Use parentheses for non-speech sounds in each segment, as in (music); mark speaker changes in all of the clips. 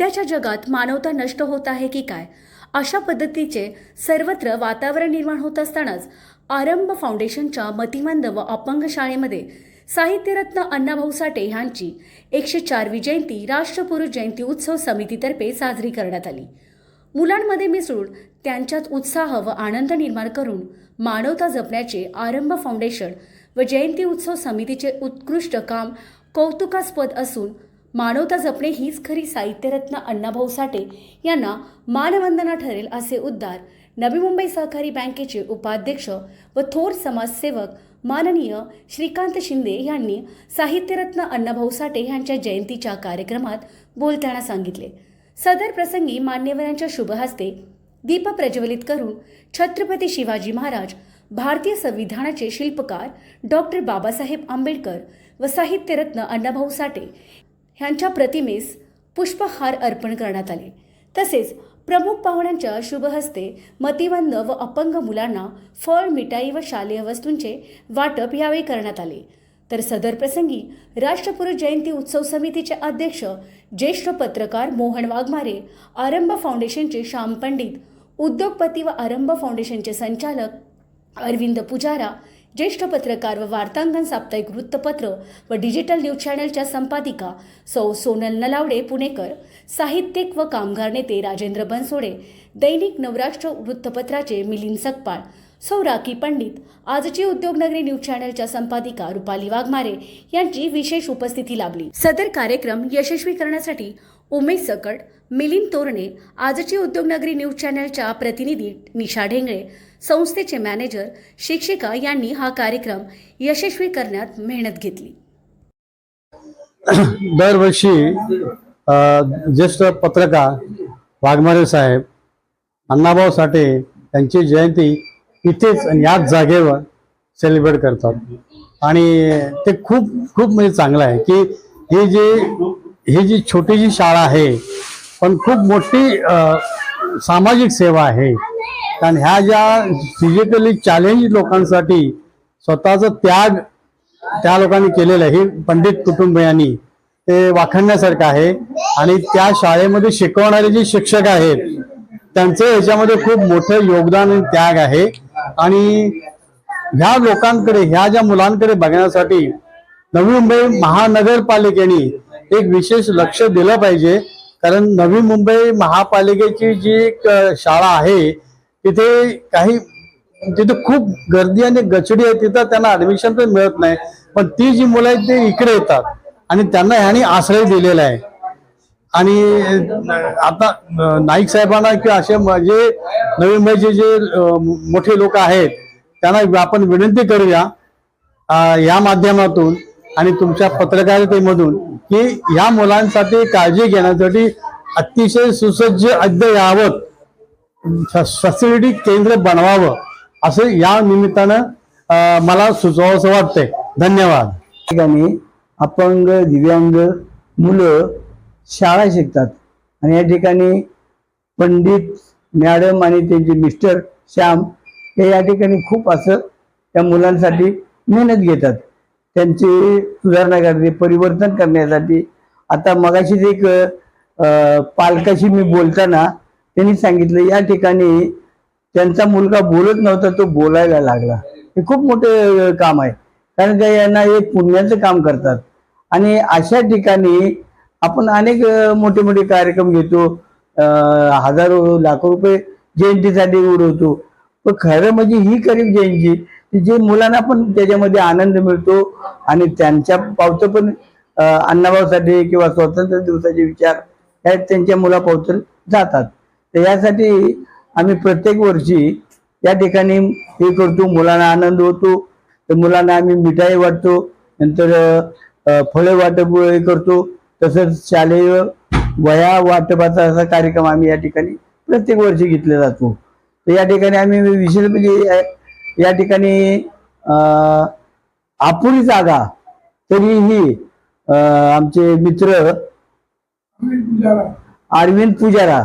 Speaker 1: सध्याच्या जगात मानवता नष्ट होत आहे की काय? अशा पद्धतीचे सर्वत्र वातावरण निर्माण होत असतानाच आरंभ फाउंडेशनच्या मतिमंद व अपंग शाळेमध्ये साहित्यरत्न अण्णाभाऊ साठे यांची एकशे चारवी जयंती राष्ट्रपुरुष जयंती उत्सव समितीतर्फे साजरी करण्यात आली. मुलांमध्ये मिसळून त्यांच्यात उत्साह व आनंद निर्माण करून मानवता जपण्याचे आरंभ फाउंडेशन व जयंती उत्सव समितीचे उत्कृष्ट काम कौतुकास्पद असून मानवता जपणे हीच खरी साहित्यरत्न अण्णाभाऊ साठे यांना मानवंदना ठरेल असे उद्गार नवी मुंबई सहकारी बँकेचे उपाध्यक्ष व थोर समाजसेवक माननीय श्रीकांत शिंदे यांनी साहित्यरत्न अण्णाभाऊ साठे यांच्या जयंतीच्या कार्यक्रमात बोलताना सांगितले. सदर प्रसंगी मान्यवरांच्या शुभहस्ते दीप प्रज्वलित करून छत्रपती शिवाजी महाराज भारतीय संविधानाचे शिल्पकार डॉक्टर बाबासाहेब आंबेडकर व साहित्यरत्न अण्णाभाऊ साठे ह्यांच्या प्रतिमेस पुष्पहार अर्पण करण्यात आले. तसेच प्रमुख पाहुण्यांच्या शुभहस्ते मतिवंद व अपंग मुलांना फळ मिठाई व शालेय वस्तूंचे वाटप यावेळी करण्यात आले. तर सदर प्रसंगी राष्ट्रपुरुष जयंती उत्सव समितीचे अध्यक्ष ज्येष्ठ पत्रकार मोहन वाघमारे आरंभ फाउंडेशनचे श्याम पंडित उद्योगपती व आरंभ फाउंडेशनचे संचालक अरविंद पुजारा ज्येष्ठ पत्रकार व वार्तांकन साप्ताहिक वृत्तपत्र व डिजिटल न्यूज चॅनलच्या संपादिका सौ सोनल नलावडे पुणेकर साहित्यिक व कामगार नेते राजेंद्र बनसोडे दैनिक नवराष्ट्र वृत्तपत्राचे मिलिंद सकपाळ सौ राखी पंडित आजची उद्योगनगरी न्यूज चॅनलच्या संपादिका रुपाली वाघमारे यांची विशेष उपस्थिती लाभली. सदर कार्यक्रम यशस्वी करण्यासाठी उमेश सकट मिलिंद तोरणे आजची उद्योगनगरी न्यूज चॅनलच्या प्रतिनिधी निशा ढेंगळे संस्थेचे मॅनेजर शिक्षिका यांनी हा कार्यक्रम यशस्वी करण्यात मेहनत घेतली. (clears throat)
Speaker 2: दरवर्षी ज्येष्ठ पत्रकार वाघमारे साहेब अण्णाभाऊ साठे यांची जयंती इथेच याच जागेवर सेलिब्रेट करतात. आणि ते खूप खूप म्हणजे चांगलं आहे की हे जे ही जी छोटीशी शाळा आहे पण खूप मोठी सामाजिक सेवा आहे. कारण ह्या ज्या फिजिकली चॅलेंज लोकांसाठी स्वतःचा त्याग त्या लोकांनी केलेलं आहे. हे पंडित कुटुंबियांनी ते वाखाणण्यासारखं आहे. आणि त्या शाळेमध्ये शिकवणारे जे शिक्षक आहेत त्यांचं याच्यामध्ये खूप मोठं योगदान आणि त्याग आहे. आणि ह्या लोकांकडे ह्या ज्या मुलांकडे बघण्यासाठी नवी मुंबई महानगरपालिकेने एक विशेष लक्ष दिलं पाहिजे. कारण नवी मुंबई महापालिकेची जी शाळा आहे तिथे काही तिथे खूप गर्दी आणि गचडी आहे तिथं त्यांना ऍडमिशन पण मिळत नाही. पण ती जी मुलं आहेत ते इकडे येतात. आणि त्यांना ह्यानी आश्रय दिलेला आहे. आणि आता नाईक साहेबांना किंवा असे म- जे नवी मुंबईचे जे मोठे लोक आहेत त्यांना आपण विनंती करूया या माध्यमातून आणि तुमच्या पत्रकारितेमधून की या मुलांसाठी काळजी घेण्यासाठी अतिशय सुसज्ज अद्ययावत फॅसिलिटी केंद्र बनवावं असं या निमित्तानं मला सुचवावंसं वाटतंय. धन्यवाद.
Speaker 3: ठिकाणी अपंग दिव्यांग मुलं शाळा शिकतात. आणि या ठिकाणी पंडित मॅडम आणि त्यांचे मिस्टर श्याम हे या ठिकाणी खूप असं त्या मुलांसाठी मेहनत घेतात. त्यांची सुधारणा करणे परिवर्तन करण्यासाठी. आता मगाशीच एक पालकाशी मी बोलताना त्यांनी सांगितलं या ठिकाणी त्यांचा मुलगा बोलत नव्हता तो बोलायला लागला. हे खूप मोठं काम आहे. कारण त्या यांना एक पुण्याचं काम करतात. आणि अशा ठिकाणी आपण अनेक मोठे मोठे कार्यक्रम घेतो. हजारो लाखो रुपये जयंतीसाठी उडवतो. पण खरं म्हणजे ही करीब जयंती की जे मुलांना पण त्याच्यामध्ये आनंद मिळतो आणि त्यांच्या पावतं पण अं, अण्णाभाऊसाठी किंवा स्वातंत्र्य दिवसाचे विचार हे त्यांच्या मुलापावतं जातात. तर यासाठी आम्ही प्रत्येक वर्षी या ठिकाणी हे करतो मुलांना आनंद होतो. तर मुलांना आम्ही मिठाई वाटतो नंतर फळं फळे वाटप हे करतो. तसंच शालेय वया वाटपाचा असा कार्यक्रम आम्ही या ठिकाणी प्रत्येक वर्षी घेतला जातो. तर या ठिकाणी आम्ही विशेष म्हणजे या- ठिकाणी अपुरी जागा तरीही आमचे मित्र अरविंद पुजारा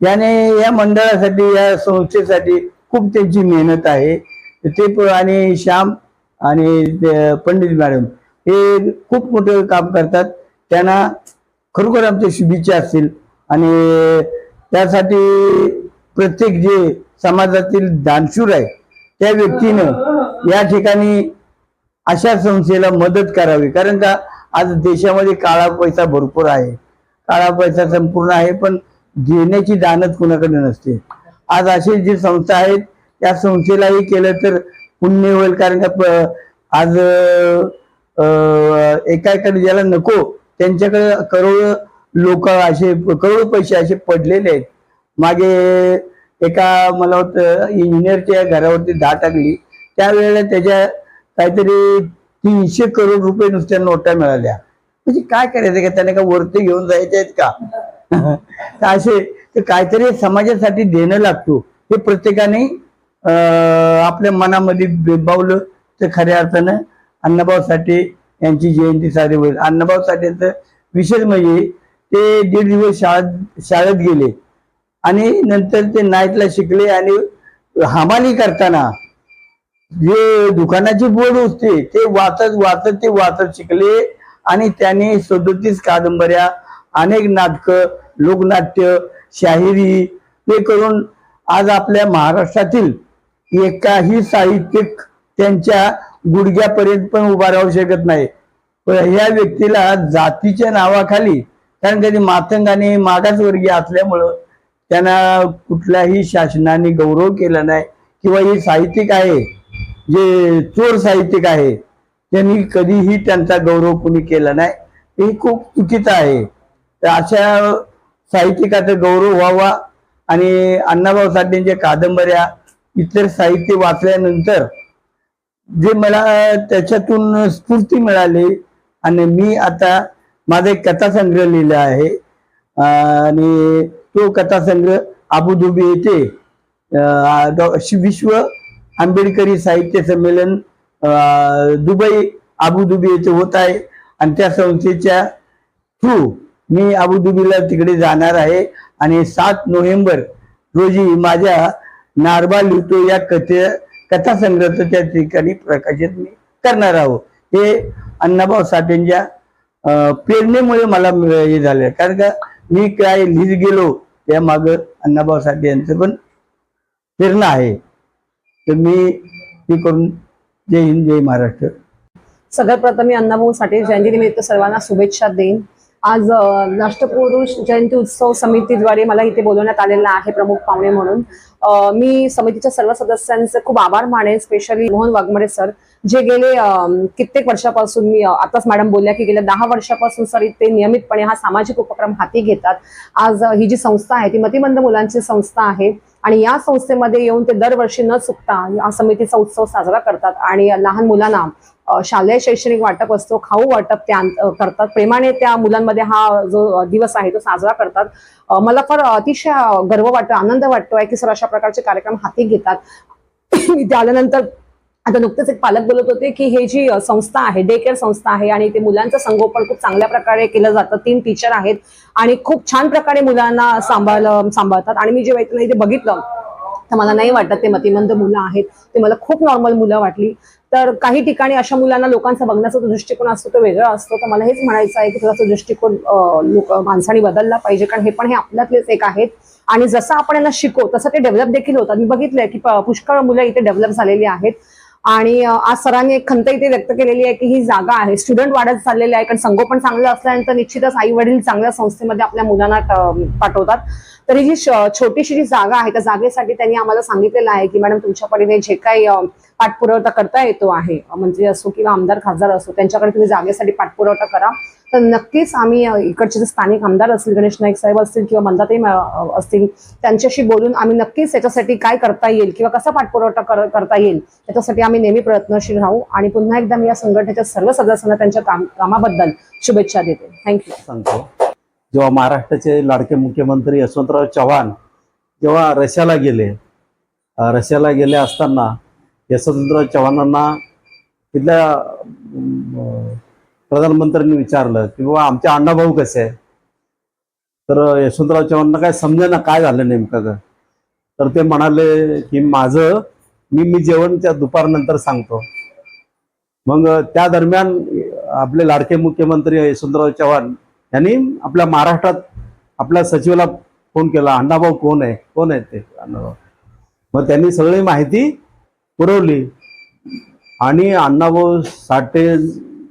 Speaker 3: याने या मंडळासाठी या संस्थेसाठी खूप त्यांची मेहनत आहे. ते आणि श्याम आणि पंडित मॅडम हे खूप मोठं काम करतात. त्यांना खरोखर आमच्या शुभेच्छा असतील. आणि त्यासाठी प्रत्येक जे समाजातील दानशूर आहे त्या व्यक्तीनं या ठिकाणी अशा संस्थेला मदत करावी. कारण का आज देशामध्ये काळा पैसा भरपूर आहे. काळा पैसा संपूर्ण आहे पण घेण्याची दानत कुणाकडे नसते. आज अशी जी संस्था आहेत त्या संस्थेलाही केलं तर पुण्य होईल. कारण का प- आज एकाकडे ज्याला नको त्यांच्याकडे करोड लोक असे करोड पैसे असे पडलेले आहेत. मागे एका मला वाटतं इंजिनियरच्या घरावरती दहा टाकली. त्यावेळेला त्याच्या काहीतरी तीनशे करोड रुपये नुसत्या नोटा मिळाल्या. म्हणजे काय करायचं का? त्याने का वरती घेऊन जायचे आहेत का (laughs) असे काहीतरी समाजासाठी देणं लागतो. हे प्रत्येकाने अं, आपल्या मनामध्ये बिंबावलं तर खऱ्या अर्थानं अण्णाभाऊ साठे यांची जयंती साजरी होईल. अण्णाभाऊ साठेचं विशेष म्हणजे ते दीड दिवस शाळेत शाळेत गेले. आणि नंतर ते नाईटला शिकले आणि हमाली करताना जे दुकानाची बोर्ड होते ते वाचत वाचत ते वाचत शिकले आणि त्याने सदोतीस कादंबऱ्या अनेक नाटकं लोकनाट्य शाहिरी हे करून आज आपल्या महाराष्ट्रातील एकाही साहित्यिक त्यांच्या गुडघ्यापर्यंत पण उभा राहू शकत नाही. पण ह्या व्यक्तीला जातीच्या नावाखाली कारण कधी मातंगाने मागासवर्गीय असल्यामुळं त्यांना कुठल्याही शासनाने गौरव केला नाही. किंवा हे साहित्यिक आहे जे चोर साहित्यिक आहे त्यांनी कधीही त्यांचा गौरव कुणी केला नाही. हे खूप चुकीचं आहे. तर अशा साहित्यिकाचा गौरव व्हावा आणि अण्णाभाऊ साठेंच्या कादंबऱ्या इतर साहित्य वाचल्यानंतर जे मला त्याच्यातून स्फूर्ती मिळाली आणि मी आता माझा एक कथासंग्रह लिहिला आहे. आणि तो कथासंग्रह अबुधाबी येथे विश्व आंबेडकरी साहित्य संमेलन दुबई अबुधाबी येथे होत आहे. आणि त्या संस्थेच्या थ्रू मी अबुधाबीला तिकडे जाणार आहे. आणि सात नोव्हेंबर रोजी माझ्या नारबा लिहितो या कथे कथासंग्रहाचं त्या ठिकाणी प्रकाशित मी करणार आहोत हे अण्णाभाऊ साठेंच्या प्रेरणेमुळे मला हे झालं. कारण का मी काय लिहित गेलो त्या माग अण्णाभाऊ साठे यांचं पण प्रेरणा आहे. तर मी ते करून जय हिंद जय महाराष्ट्र.
Speaker 4: सगळ्यात प्रथम मी अण्णाभाऊ साठे जयंतीनिमित्त सर्वांना शुभेच्छा देईन. आज राष्ट्रपुरुष जयंती उत्सव समितीद्वारे मला इथे बोलवण्यात आलेलं आहे प्रमुख पाहुणे म्हणून. मी समितीच्या सर्व सदस्यांचे खूप आभार मानेन स्पेशली मोहन वाघमडे सर जे गेले कित्येक वर्षापासून मी आताच मॅडम बोलल्या की गेल्या दहा वर्षापासून सर ते नियमितपणे हा सामाजिक उपक्रम हाती घेतात. आज ही जी संस्था आहे ती मतिमंद मुलांची संस्था आहे. आणि या संस्थेमध्ये येऊन ते दरवर्षी न चुकता या समितीचा उत्सव साजरा करतात. आणि लहान मुलांना शालेय शैक्षणिक वाटप असतो खाऊ वाटप त्या करतात. प्रेमाने त्या मुलांमध्ये हा जो दिवस आहे तो साजरा करतात. मला फार अतिशय गर्व वाटतो आनंद वाटतो आहे की सर अशा प्रकारचे कार्यक्रम हाती घेतात. (coughs) इथे आल्यानंतर आता नुकतेच एक पालक बोलत होते की हे जी संस्था आहे डे केअर संस्था आहे आणि ते मुलांचं संगोपन खूप चांगल्या प्रकारे केलं जातं. तीन टीचर आहेत आणि खूप छान प्रकारे मुलांना सांभाळ सांभाळतात. आणि मी जेव्हा इथे इथे बघितलं तर मला नाही वाटत ते मतिमंद मुलं आहेत. ते मला खूप नॉर्मल मुलं वाटली. तर काही ठिकाणी अशा मुलांना लोकांचा बघण्याचा जो दृष्टिकोन असतो तो वेगळा असतो. तर मला हेच म्हणायचं आहे की थोडासा दृष्टिकोन लोक माणसाने बदलला पाहिजे. कारण हे पण हे आपल्यातलेच एक आहेत. आणि जसं आपण यांना शिकवू तसं ते डेव्हलप देखील होतात. मी बघितलंय की पुष्कळ मुलं इथे डेव्हलप झालेली आहेत. आणि आज सरांनी एक खंत इथे व्यक्त केलेली आहे की ही जागा आहे. स्टुडंट वाढत चाललेले आहे कारण संगोपन चांगलं असल्यानंतर निश्चितच आई वडील चांगल्या संस्थेमध्ये आपल्या मुलांना पाठवतात. तर ही जी छोटीशी जी जागा आहे त्या जागेसाठी त्यांनी आम्हाला सांगितलेलं आहे की मॅडम तुमच्या परीने जे काही पाठपुरवठा करता येतो आहे मंत्री असो किंवा आमदार खासदार असो त्यांच्याकडे तुम्ही जागेसाठी पाठपुरवठा करा. तर नक्कीच आम्ही इकडचे जे स्थानिक आमदार असतील गणेश नाईक साहेब असतील किंवा मंदाताई असतील त्यांच्याशी बोलून आम्ही नक्कीच याच्यासाठी काय करता येईल किंवा कसा पाठपुरवठा कर- करता येईल त्याच्यासाठी आम्ही नेहमी प्रयत्नशील राहू आणि पुन्हा एकदा मी या संघटनेच्या सर्व सदस्यांना त्यांच्या काम कामाबद्दल शुभेच्छा देते. थँक्यू
Speaker 5: सांगतो. जेव्हा महाराष्ट्राचे लाडके मुख्यमंत्री यशवंतराव चव्हाण जेव्हा रशियाला गेले रशियाला गेले असताना यशवंतराव चव्हाणांना तिथल्या प्रधानमंत्र्यांनी विचारलं की बाबा आमचे अण्णाभाऊ कसे आहे तर यशवंतराव चव्हाणांना काय समजेना काय झालं नेमकं तर ते म्हणाले की माझं मी मी जेवण त्या दुपारनंतर सांगतो. मग त्या दरम्यान आपले लाडके मुख्यमंत्री यशवंतराव चव्हाण यांनी आपल्या महाराष्ट्रात आपल्या सचिवाला फोन केला अण्णाभाऊ कोण आहे? कोण आहे ते? अण्णाभाऊ मग त्यांनी सगळी माहिती पुरवली. आणि अण्णाभाऊ साठे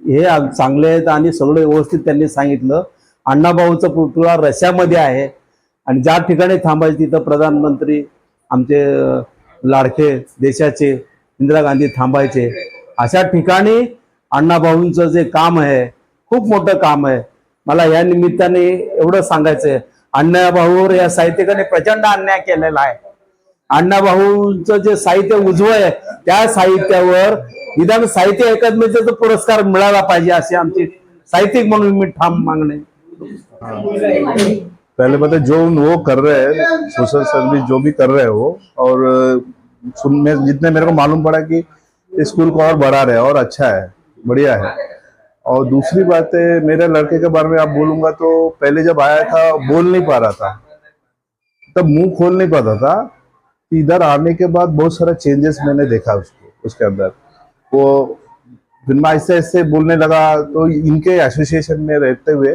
Speaker 5: हे चांगले आहेत आणि सगळं व्यवस्थित त्यांनी सांगितलं. अण्णाभाऊचा पुतळा रशियामध्ये आहे. आणि ज्या ठिकाणी थांबायचे तिथं प्रधानमंत्री आमचे लाडके देशाचे इंदिरा गांधी थांबायचे. अशा ठिकाणी अण्णाभाऊंचं जे काम आहे खूप मोठं काम आहे. मला या निमित्ताने एवढं सांगायचं आहे अण्णाभाऊवर या साहित्यिकाने प्रचंड अन्याय केलेला आहे. अण्णाभाऊंचं जे साहित्य उजवं आहे, त्या साहित्यावर निदान साहित्य अकादमीचा जो पुरस्कार मिळाला पाहिजे अशी आमची साहित्यिक म्हणून मी ठाम मागणे.
Speaker 6: पहले पता जो वो कर रहे हैं, सोशल सर्विस जो भी कर रहे हो, और सुन में, जितने मेरे को मालूम पड़ा कि स्कूल को और बढ़ा रहे और अच्छा है, बढ़िया है। और दूसरी बात है, मेरे लड़के के बारे में आप बोलूँगा तो पहले जब आया था, बोल नहीं पा रहा था। तब मुँह खोल नहीं पाता था। इधर आने के बाद बहुत सारा चेंजेस मैंने देखा उसको, उसके अंदर। वो फिर मैं ऐसे ऐसे बोलने लगा तो इनके एसोसिएशन में रहते हुए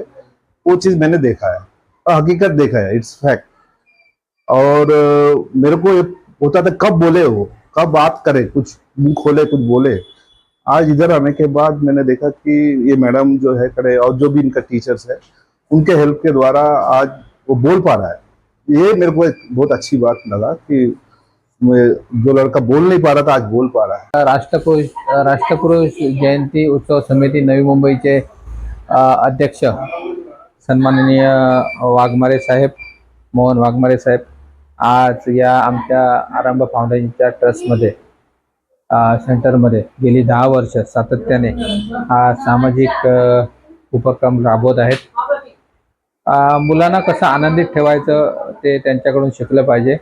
Speaker 6: वो चीज़ मैंने देखा है। और हकीकत देखा है इट्स फैक्ट और मेरे को होता था, कब बोले वो? कब बात करे? कुछ मुँह खोले, कुछ बोले। आज इधर आने के बाद मैंने देखा कि ये मैडम जो है, खड़े, और जो भी इनका टीचर्स है, उनके हेल्प के द्वारा आज वो बोल पा रहा है। ये मेरे को एक बहुत अच्छी बात लगा कि जो लड़का बोल नहीं पा रहा था आज बोल पा रहा है।
Speaker 7: राष्ट्रपुरुष राष्ट्रपुरुष जयंती उत्सव समिती नवी मुंबईचे अध्यक्ष सन्माननीय वाघमारे साहेब मोहन वाघमारे साहेब आज या आमच्या आरंभ फाउंडेशनच्या ट्रस्टमध्ये सेंटरमध्ये गेली दहा वर्ष सातत्याने हा सामाजिक उपक्रम राबवत आहेत. मुलांना कसं आनंदित ठेवायचं ते त्यांच्याकडून शिकलं पाहिजे.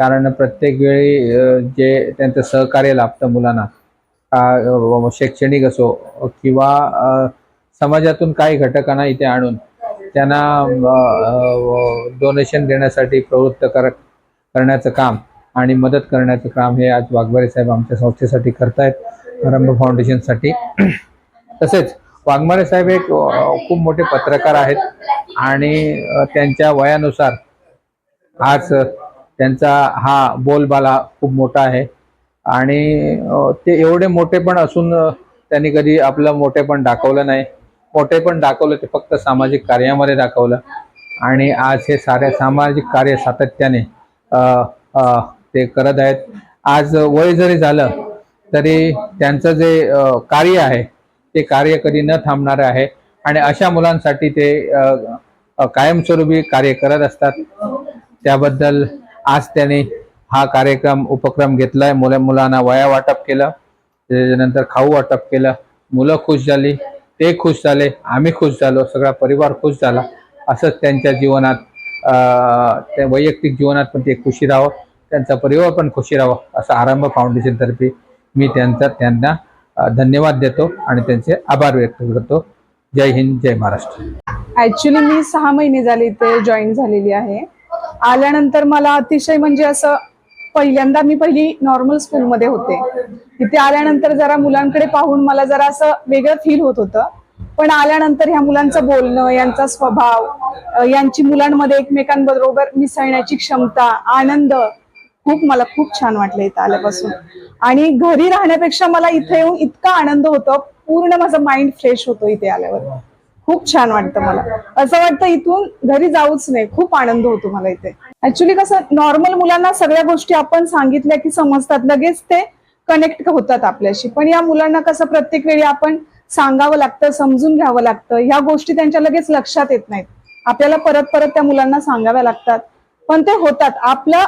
Speaker 7: कारण प्रत्येक वेळी जे त्यांचं सहकार्य लाभतं मुलांना शैक्षणिक असो किंवा समाजातून काही घटकांना इथे आणून त्यांना डोनेशन देण्यासाठी प्रवृत्त कर करण्याचं काम आणि मदत करण्याचं काम हे आज वाघबारे साहेब आमच्या संस्थेसाठी करतायत रंभ फाउंडेशनसाठी तसेच वाघमारे साहेब एक खूप मोठे पत्रकार आहेत आणि त्यांच्या वयानुसार आज त्यांचा हा बोलबाला खूप मोठा आहे. आणि ते एवढे मोठे पण असून त्यांनी कधी आपलं मोठे पण दाखवलं नाही. मोठे पण दाखवलं ते फक्त सामाजिक कार्यामध्ये दाखवलं. आणि आज हे सारे सामाजिक कार्य सातत्याने ते करत आहेत. आज वय जरी झालं तरी त्यांचं जे कार्य आहे ते कार्य कधी न थांबणारं आहे. आणि अशा मुलांसाठी ते कायमस्वरूपी कार्य करत असतात. त्याबद्दल आज त्यांनी हा कार्यक्रम उपक्रम घेतलाय. मुला मुलांना वया वाटप केलं. त्याच्यानंतर खाऊ वाटप केलं. मुलं खुश झाली. ते खुश झाले. आम्ही खुश झालो. सगळा परिवार खुश झाला. असंच त्यांच्या जीवनात त्या वैयक्तिक जीवनात पण ते खुशी राहावं. त्यांचा परिवार पण खुशी राहावं. असं आरंभ फाउंडेशनतर्फे मी त्यांचा त्यांना धन्यवाद देतो आणि त्यांचे आभार व्यक्त करतो. जय हिंद जय महाराष्ट्र.
Speaker 8: ऍक्च्युली मी सहा महिने झाले इथे जॉईन झालेली आहे. आल्यानंतर मला अतिशय म्हणजे असं पहिल्यांदा मी पहिली नॉर्मल स्कूलमध्ये होते. तिथे आल्यानंतर जरा मुलांकडे पाहून मला जरा असं वेगळं फील होत होतं. पण आल्यानंतर ह्या मुलांचं बोलणं यांचा स्वभाव यांची मुलांमध्ये एकमेकांबरोबर मिसळण्याची क्षमता आनंद खूप मला खूप छान वाटलं इथं आल्यापासून. आणि घरी राहण्यापेक्षा मला इथे येऊन इतका आनंद होतो पूर्ण माझं माइंड फ्रेश होतो इथे आल्यावर. खूप छान वाटतं मला. असं वाटतं इथून घरी जाऊच नाही. खूप आनंद होतो मला इथे. ऍक्च्युली कसं नॉर्मल मुलांना सगळ्या गोष्टी आपण सांगितल्या की समजतात. लगेच ते कनेक्ट होतात आपल्याशी. पण या मुलांना कसं प्रत्येक वेळी आपण सांगावं लागतं समजून घ्यावं लागतं. ह्या गोष्टी त्यांच्या लगेच लक्षात येत नाहीत. आपल्याला परत परत त्या मुलांना सांगाव्या लागतात. पण ते होतात. आपलं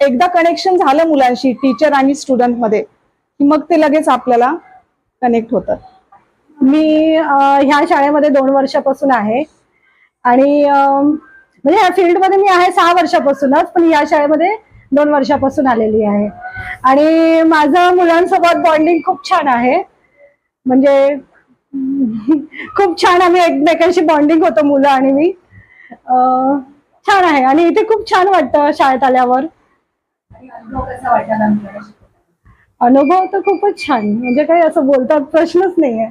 Speaker 8: एकदा कनेक्शन झालं मुलांशी टीचर आणि स्टुडंटमध्ये मग ते लगेच आपल्याला कनेक्ट होतात.
Speaker 9: मी ह्या शाळेमध्ये दोन वर्षापासून आहे. आणि म्हणजे ह्या फील्डमध्ये मी आहे सहा वर्षापासूनच पण या शाळेमध्ये दोन वर्षापासून आलेली आहे. आणि माझं मुलांसोबत बॉन्डिंग खूप छान आहे. म्हणजे खूप छान आम्ही एकमेकांशी बॉन्डिंग होतो मुलं आणि मी. छान आहे. आणि इथे खूप छान वाटतं शाळेत आल्यावर. अनुभव तर खूपच छान. म्हणजे काही असं बोलतात प्रश्नच नाही आहे